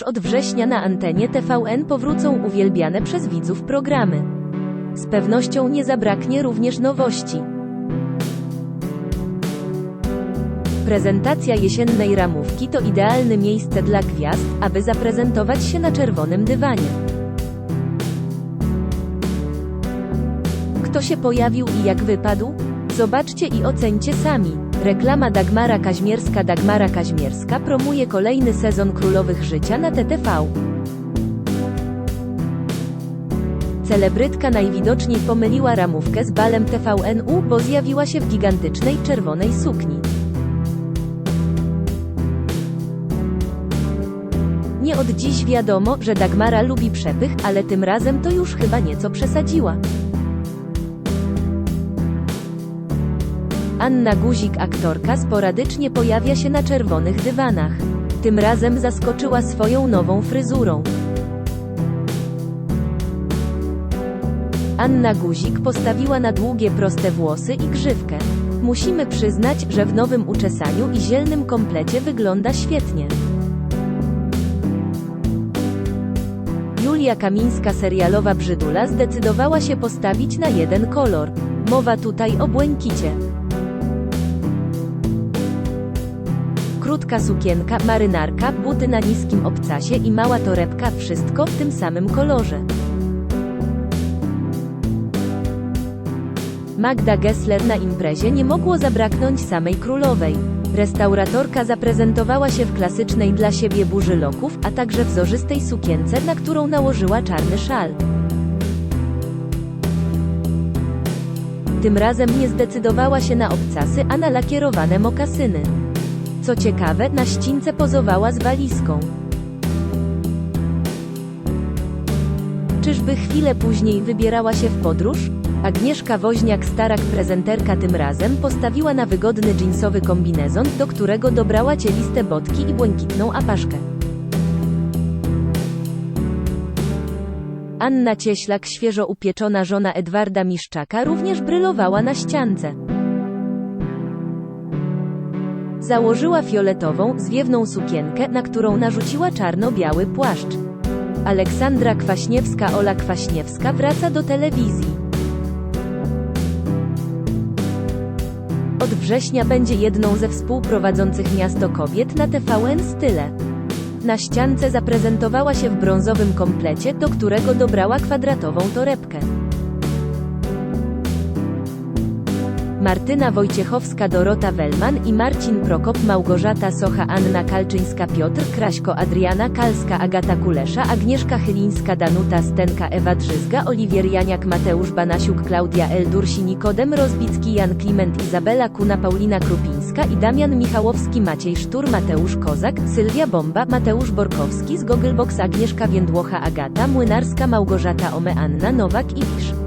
Już od września na antenie TVN powrócą uwielbiane przez widzów programy. Z pewnością nie zabraknie również nowości. Prezentacja jesiennej ramówki to idealne miejsce dla gwiazd, aby zaprezentować się na czerwonym dywanie. Kto się pojawił i jak wypadł? Zobaczcie i ocencie sami. Reklama Dagmara Kaźmierska Dagmara Kaźmierska promuje kolejny sezon Królowych Życia na TTV. Celebrytka najwidoczniej pomyliła ramówkę z balem TVNU, bo zjawiła się w gigantycznej czerwonej sukni. Nie od dziś wiadomo, że Dagmara lubi przepych, ale tym razem to już chyba nieco przesadziła. Anna Guzik, aktorka, sporadycznie pojawia się na czerwonych dywanach. Tym razem zaskoczyła swoją nową fryzurą. Anna Guzik postawiła na długie, proste włosy i grzywkę. Musimy przyznać, że w nowym uczesaniu i zielnym komplecie wygląda świetnie. Julia Kamińska serialowa Brzydula zdecydowała się postawić na jeden kolor. Mowa tutaj o błękicie. Krótka sukienka, marynarka, buty na niskim obcasie i mała torebka wszystko w tym samym kolorze. Magda Gessler na imprezie nie mogło zabraknąć samej królowej. Restauratorka zaprezentowała się w klasycznej dla siebie burzy loków, a także wzorzystej sukience, na którą nałożyła czarny szal. Tym razem nie zdecydowała się na obcasy, a na lakierowane mokasyny. Co ciekawe, na ścińce pozowała z walizką. Czyżby chwilę później wybierała się w podróż? Agnieszka Woźniak, starak prezenterka tym razem postawiła na wygodny jeansowy kombinezon, do którego dobrała cieliste botki i błękitną apaszkę. Anna Cieślak, świeżo upieczona żona Edwarda Miszczaka, również brylowała na ściance. Założyła fioletową, zwiewną sukienkę, na którą narzuciła czarno-biały płaszcz. Aleksandra Kwaśniewska Ola Kwaśniewska wraca do telewizji. Od września będzie jedną ze współprowadzących Miasto Kobiet na TVN Style. Na ściance zaprezentowała się w brązowym komplecie, do którego dobrała kwadratową torebkę. Martyna Wojciechowska Dorota Wellman i Marcin Prokop Małgorzata Socha Anna Kalczyńska Piotr Kraśko Adriana Kalska Agata Kulesza Agnieszka Chylińska Danuta Stenka Ewa Drzyzga Oliwier Janiak Mateusz Banasiuk Klaudia Eldursi Nikodem Rozbicki Jan Kliment Izabela Kuna Paulina Krupińska i Damian Michałowski Maciej Sztur Mateusz Kozak Sylwia Bomba Mateusz Borkowski z Gogglebox Agnieszka Więdłocha Agata Młynarska Małgorzata Ome Anna Nowak i Wisz